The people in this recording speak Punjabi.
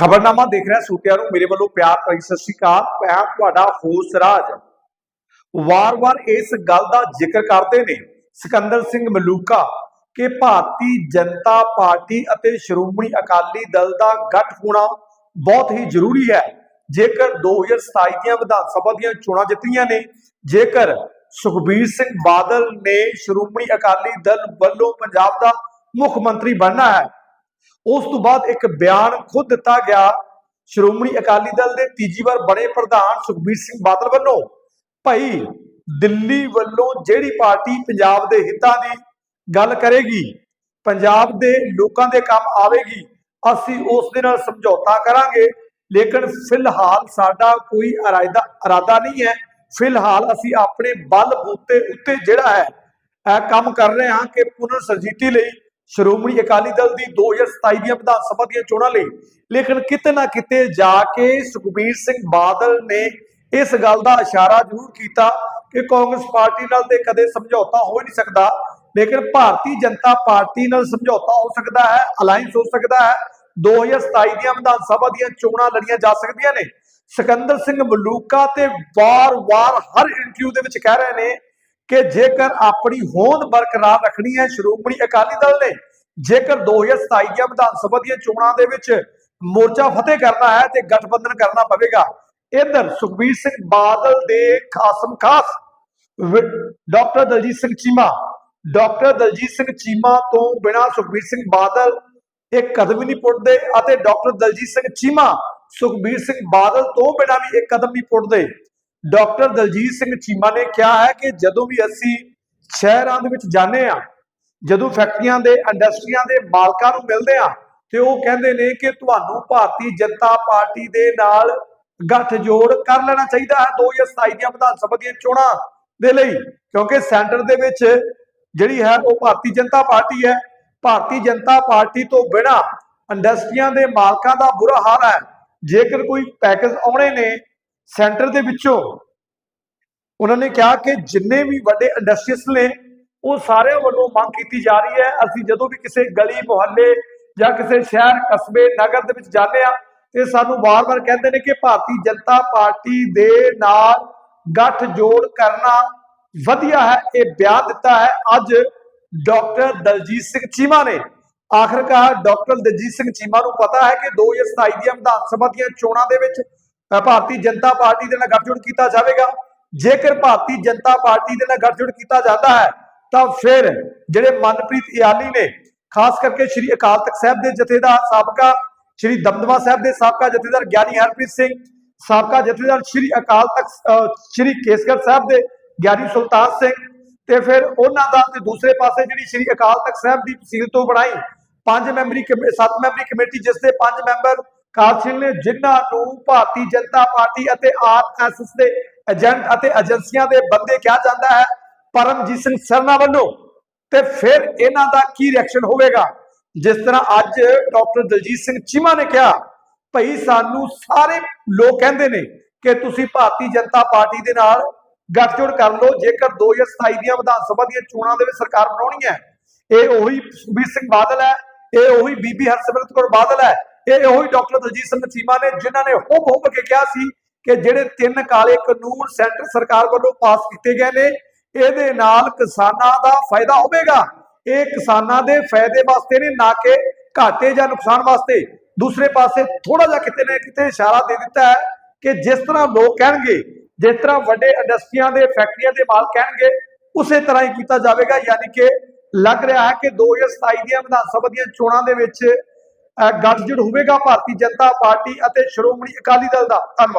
ਖਬਰਨਾਮਾ ਦੇਖ ਰਿਹਾ ਸੂਟਿਆਂ ਨੂੰ, ਮੇਰੇ ਵੱਲੋਂ ਪਿਆਰ ਭਰੀ ਸਤਿ ਸ਼੍ਰੀ ਅਕਾਲ, ਮੈਂ ਤੁਹਾਡਾ ਹੋਸ ਰਾਜ। ਵਾਰ-ਵਾਰ ਇਸ ਗੱਲ ਦਾ ਜ਼ਿਕਰ ਕਰਦੇ ਨੇ ਸਿਕੰਦਰ ਸਿੰਘ ਮਲੂਕਾ ਕਿ ਭਾਰਤੀ ਜਨਤਾ ਪਾਰਟੀ ਅਤੇ ਸ਼੍ਰੋਮਣੀ ਅਕਾਲੀ ਦਲ ਦਾ ਗੱਠ ਹੋਣਾ ਬਹੁਤ ਹੀ ਜ਼ਰੂਰੀ ਹੈ। ਜੇਕਰ 2027 ਦੀਆਂ ਵਿਧਾਨ ਸਭਾ ਦੀਆਂ ਚੋਣਾਂ ਜਿੱਤੀਆਂ ਨੇ, ਜੇਕਰ ਸੁਖਬੀਰ ਸਿੰਘ ਬਾਦਲ ਨੇ ਸ਼੍ਰੋਮਣੀ ਅਕਾਲੀ ਦਲ ਵੱਲੋਂ ਪੰਜਾਬ ਦਾ ਮੁੱਖ ਮੰਤਰੀ ਬਣਨਾ ਹੈ ਉਸ ਤੋਂ ਬਾਅਦ ਇੱਕ ਬਿਆਨ ਖੁਦ ਦਿੱਤਾ ਗਿਆ। ਸ਼੍ਰੋਮਣੀ ਅਕਾਲੀ ਦਲ ਦੇ ਤੀਜੀ ਵਾਰ ਬਣੇ ਪ੍ਰਧਾਨ ਸੁਖਬੀਰ ਸਿੰਘ ਬਾਦਲ ਵੱਲੋਂ। ਭਾਈ ਦਿੱਲੀ ਵੱਲੋਂ ਜਿਹੜੀ ਪਾਰਟੀ ਪੰਜਾਬ ਦੇ ਹਿੱਤਾਂ ਦੀ ਗੱਲ ਕਰੇਗੀ, ਪੰਜਾਬ ਦੇ ਲੋਕਾਂ ਦੇ ਕੰਮ ਆਵੇਗੀ, ਅਸੀਂ ਉਸ ਦੇ ਨਾਲ ਸਮਝੌਤਾ ਕਰਾਂਗੇ। ਲੇਕਿਨ ਫਿਲਹਾਲ ਸਾਡਾ ਕੋਈ ਇਰਾਦਾ ਇਰਾਦਾ ਨਹੀਂ ਹੈ। ਫਿਲਹਾਲ ਅਸੀਂ ਆਪਣੇ ਬਲ ਬੂਤੇ ਉੱਤੇ ਜਿਹੜਾ ਹੈ, ਇਹ ਕੰਮ ਕਰ ਰਹੇ ਹਾਂ ਕਿ ਪੁਨਰ ਸਰਜੀਤੀ ਲਈ ਸ਼੍ਰੋਮਣੀ ਅਕਾਲੀ ਦਲ ਦੀ 2027 ਦੀਆਂ ਵਿਧਾਨ ਸਭਾ ਦੀਆਂ ਚੋਣਾਂ ਲਈ ਲੇਕਿਨ ਕਿਤੇ ਨਾ ਕਿਤੇ ਜਾ ਕੇ ਸੁਖਬੀਰ ਸਿੰਘ ਬਾਦਲ ਨੇ ਇਸ ਗੱਲ ਦਾ ਇਸ਼ਾਰਾ ਜ਼ਰੂਰ ਕੀਤਾ ਕਿ ਕਾਂਗਰਸ ਪਾਰਟੀ ਨਾਲ ਤੇ ਕਦੇ ਸਮਝੌਤਾ ਹੋ ਹੀ ਨਹੀਂ ਸਕਦਾ। ਲੇਕਿਨ ਭਾਰਤੀ ਜਨਤਾ ਪਾਰਟੀ ਨਾਲ ਸਮਝੌਤਾ ਹੋ ਸਕਦਾ ਹੈ ਅਲਾਈਅੰਸ ਹੋ ਸਕਦਾ ਹੈ। 2027 ਦੀਆਂ ਵਿਧਾਨ ਸਭਾ ਦੀਆਂ ਚੋਣਾਂ ਲੜੀਆਂ ਜਾ ਸਕਦੀਆਂ ਨੇ। ਸਿਕੰਦਰ ਸਿੰਘ ਮਲੂਕਾ ਤੇ ਵਾਰ-ਵਾਰ ਹਰ ਇੰਟਰਵਿਊ ਦੇ ਵਿੱਚ ਕਹਿ ਰਹੇ ਨੇ ਕਿ ਜੇਕਰ ਆਪਣੀ ਹੋਂਦ ਬਰਕਰਾਰ ਰੱਖਣੀ ਹੈ, ਸ਼੍ਰੋਮਣੀ ਅਕਾਲੀ ਦਲ ਨੇ, ਜੇਕਰ 2027 ਦੀਆਂ ਵਿਧਾਨ ਸਭਾ ਦੀਆਂ ਚੋਣਾਂ ਦੇ ਵਿੱਚ ਮੋਰਚਾ ਫਤਿਹ ਕਰਨਾ ਹੈ ਤੇ ਗਠਬੰਧਨ ਕਰਨਾ ਪਵੇਗਾ, ਇਧਰ ਸੁਖਬੀਰ ਸਿੰਘ ਬਾਦਲ ਦੇ ਖਾਸਮ ਖਾਸ ਡਾਕਟਰ ਦਲਜੀਤ ਸਿੰਘ ਚੀਮਾ, ਡਾਕਟਰ ਦਲਜੀਤ ਸਿੰਘ ਚੀਮਾ ਤੋਂ ਬਿਨਾ ਸੁਖਬੀਰ ਸਿੰਘ ਬਾਦਲ ਇੱਕ ਕਦਮ ਹੀ ਨਹੀਂ ਪੁੱਟਦੇ ਅਤੇ ਡਾਕਟਰ ਦਲਜੀਤ ਸਿੰਘ ਚੀਮਾ ਸੁਖਬੀਰ ਸਿੰਘ ਬਾਦਲ ਤੋਂ ਬਿਨਾ ਵੀ ਇੱਕ ਕਦਮ ਨਹੀਂ ਪੁੱਟਦੇ। ਡਾਕਟਰ ਦਲਜੀਤ ਸਿੰਘ ਚੀਮਾ ਨੇ ਕਿਹਾ ਹੈ ਕਿ ਜਦੋਂ ਵੀ ਅਸੀਂ ਸ਼ਹਿਰਾਂ ਦੇ ਵਿੱਚ ਜਾਂਦੇ ਆ ਜਦੋਂ ਫੈਕਟਰੀਆਂ ਦੇ, ਇੰਡਸਟਰੀਆਂ ਦੇ ਮਾਲਕਾਂ ਨੂੰ ਮਿਲਦੇ ਆ ਤੇ ਉਹ ਕਹਿੰਦੇ ਨੇ ਕਿ ਤੁਹਾਨੂੰ ਭਾਰਤੀ ਜਨਤਾ ਪਾਰਟੀ ਦੇ ਨਾਲ ਗੱਠ ਕਰ ਲੈਣਾ ਚਾਹੀਦਾ ਹੈ 2027 ਦੀਆਂ ਵਿਧਾਨ ਸਭਾ ਦੀਆਂ ਚੋਣਾਂ ਦੇ ਲਈ, ਕਿਉਂਕਿ ਸੈਂਟਰ ਦੇ ਵਿੱਚ ਜਿਹੜੀ ਹੈ ਉਹ ਭਾਰਤੀ ਜਨਤਾ ਪਾਰਟੀ ਹੈ। ਭਾਰਤੀ ਜਨਤਾ ਪਾਰਟੀ ਤੋਂ ਬਿਨਾ ਇੰਡਸਟਰੀਆਂ ਦੇ ਮਾਲਕਾਂ ਦਾ ਬੁਰਾ ਹਾਲ ਹੈ। ਜੇਕਰ ਕੋਈ ਪੈਕੇਜ ਆਉਣੇ ਨੇ ਸੈਂਟਰ ਦੇ ਵਿੱਚੋਂ ਉਹਨਾਂ ਨੇ ਕਿਹਾ ਕਿ ਜਿੰਨੇ ਵੀ ਵੱਡੇ ਇੰਡਸਟਰੀਸ ਨੇ, ਉਹ ਸਾਰਿਆਂ ਵੱਲੋਂ ਮੰਗ ਕੀਤੀ ਜਾ ਰਹੀ ਹੈ। ਅਸੀਂ ਜਦੋਂ ਵੀ ਕਿਸੇ ਗਲੀ, ਮੁਹੱਲੇ ਜਾਂ ਕਿਸੇ ਸ਼ਹਿਰ, ਕਸਬੇ, ਨਗਰ ਦੇ ਵਿੱਚ ਜਾਂਦੇ ਆ ਤੇ ਸਾਨੂੰ ਵਾਰ-ਵਾਰ ਕਹਿੰਦੇ ਨੇ ਕਿ ਭਾਰਤੀ ਜਨਤਾ ਪਾਰਟੀ ਦੇ ਨਾਲ ਗੱਠ ਜੋੜ ਕਰਨਾ ਵਧੀਆ ਹੈ, ਇਹ ਬਿਆਨ ਦਿੱਤਾ ਹੈ। ਅੱਜ ਡਾਕਟਰ ਦਲਜੀਤ ਸਿੰਘ ਚੀਮਾ ਨੇ। ਆਖਰਕਾਰ ਡਾਕਟਰ ਦਲਜੀਤ ਸਿੰਘ ਚੀਮਾ ਨੂੰ ਪਤਾ ਹੈ ਕਿ 2027 ਦੀਆਂ ਵਿਧਾਨ ਸਭਾ ਦੀਆਂ ਚੋਣਾਂ ਦੇ ਵਿੱਚ ਭਾਰਤੀ ਜਨਤਾ ਪਾਰਟੀ ਦੇ ਨਾਲ ਗੱਠਜੋੜ ਕੀਤਾ ਜਾਵੇਗਾ। ਜੇਕਰ ਭਾਰਤੀ ਜਨਤਾ ਪਾਰਟੀ ਦੇ ਨਾਲ ਗੱਠਜੋੜ ਕੀਤਾ ਜਾਂਦਾ ਹੈ, ਤਾਂ ਫਿਰ ਜਿਹੜੇ ਮਨਪ੍ਰੀਤ ਇਆਲੀ ਨੇ, ਖਾਸ ਕਰਕੇ ਸ੍ਰੀ ਅਕਾਲ ਤਖਤ ਸਾਹਿਬ ਦੇ ਜਥੇਦਾਰ ਸਾਬਕਾ, ਸ੍ਰੀ ਦਮਦਮਾ ਸਾਹਿਬ ਦੇ ਸਾਬਕਾ ਜਥੇਦਾਰ ਗਿਆਨੀ ਹਰਪ੍ਰੀਤ ਸਿੰਘ, ਸਾਬਕਾ ਜਥੇਦਾਰ ਸ੍ਰੀ ਅਕਾਲ ਤਖਤ ਸ੍ਰੀ ਕੇਸਗੜ੍ਹ ਸਾਹਿਬ ਦੇ ਗਿਆਨੀ ਸੁਲਤਾਨ ਸਿੰਘ ਤੇ ਫਿਰ ਉਹਨਾਂ ਦਾ ਤੇ ਦੂਸਰੇ ਪਾਸੇ ਜਿਹੜੀ ਸ੍ਰੀ ਅਕਾਲ ਤਖਤ ਸਾਹਿਬ ਦੀ ਤਹਿਸੀਲ ਤੋਂ ਬਣਾਈ ਪੰਜ ਮੈਂਬਰੀ ਕਮੇ- ਸੱਤ ਮੈਂਬਰੀ ਕਮੇਟੀ, ਜਿਸ ਦੇ ਪੰਜ ਮੈਂਬਰ ਕਾਰਜਸ਼ੀਲ ਨੇ ਜਿਨ੍ਹਾਂ ਨੂੰ ਭਾਰਤੀ ਜਨਤਾ ਪਾਰਟੀ ਅਤੇ ਆਰਐਸਐਸ ਦੇ ਏਜੰਟ ਅਤੇ ਏਜੰਸੀਆਂ ਦੇ ਬੰਦੇ ਕਿਹਾ ਜਾਂਦਾ ਹੈ, ਪਰਮਜੀਤ ਸਿੰਘ ਸਰਨਾ ਵੱਲੋਂ। ਤੇ ਫਿਰ ਇਹਨਾਂ ਦਾ ਕੀ ਰਿਐਕਸ਼ਨ ਹੋਵੇਗਾ? ਜਿਸ ਤਰ੍ਹਾਂ ਅੱਜ ਡਾਕਟਰ ਦਲਜੀਤ ਸਿੰਘ ਚੀਮਾ ਨੇ ਕਿਹਾ, ਭਈ ਸਾਨੂੰ ਸਾਰੇ ਲੋਕ ਕਹਿੰਦੇ ਨੇ ਕਿ ਤੁਸੀਂ ਭਾਰਤੀ ਜਨਤਾ ਪਾਰਟੀ ਦੇ ਨਾਲ ਗੱਠਜੋੜ ਕਰ ਲਓ, ਜੇਕਰ 2027 ਦੀਆਂ ਵਿਧਾਨ ਸਭਾ ਦੀਆਂ ਚੋਣਾਂ ਦੇ ਵਿੱਚ ਸਰਕਾਰ ਬਣਾਉਣੀ ਹੈ। ਇਹ ਉਹੀ ਸੁਖਬੀਰ ਸਿੰਘ ਬਾਦਲ ਹੈ, ਇਹ ਉਹੀ ਬੀਬੀ ਹਰਸਿਮਰਤ ਕੌਰ ਬਾਦਲ ਹੈ। ਇਹੋ ਹੀ ਡਾਕਟਰ ਦਲਜੀਤ ਸਿੰਘ ਚੀਮਾ ਨੇ ਜਿਨ੍ਹਾਂ ਨੇ ਹੁਬ ਹੁਬ ਕੇ ਕਿਹਾ ਸੀ ਕਿ ਜਿਹੜੇ ਤਿੰਨ ਕਾਲੇ ਕਾਨੂੰਨ ਸੈਂਟਰ ਸਰਕਾਰ ਵੱਲੋਂ ਪਾਸ ਕੀਤੇ ਗਏ ਨੇ, ਇਹਦੇ ਨਾਲ ਕਿਸਾਨਾਂ ਦਾ ਫਾਇਦਾ ਹੋਵੇਗਾ। ਇਹ ਕਿਸਾਨਾਂ ਦੇ ਫਾਇਦੇ ਵਾਸਤੇ ਨੇ, ਨਾ ਕਿ ਘਾਟੇ ਜਾਂ ਨੁਕਸਾਨ ਵਾਸਤੇ। ਦੂਸਰੇ ਪਾਸੇ ਥੋੜਾ ਜਿਹਾ ਕਿਤੇ ਨਾ ਕਿਤੇ ਇਸ਼ਾਰਾ ਦੇ ਦਿੱਤਾ ਹੈ ਕਿ ਜਿਸ ਤਰ੍ਹਾਂ ਲੋਕ ਕਹਿਣਗੇ, ਜਿਸ ਤਰ੍ਹਾਂ ਵੱਡੇ ਇੰਡਸਟਰੀਆਂ ਦੇ ਫੈਕਟਰੀਆਂ ਦੇ ਮਾਲਕ ਕਹਿਣਗੇ, ਉਸੇ ਤਰ੍ਹਾਂ ਹੀ ਕੀਤਾ ਜਾਵੇਗਾ। ਯਾਨੀ ਕਿ ਲੱਗ ਰਿਹਾ ਹੈ ਕਿ 2027 ਦੀਆਂ ਵਿਧਾਨ ਸਭਾ ਦੀਆਂ ਚੋਣਾਂ ਦੇ ਵਿੱਚ ਗੱਠਜੋੜ ਹੋਵੇਗਾ ਭਾਰਤੀ ਜਨਤਾ ਪਾਰਟੀ ਅਤੇ ਸ਼੍ਰੋਮਣੀ ਅਕਾਲੀ ਦਲ ਦਾ। ਧੰਨਵਾਦ।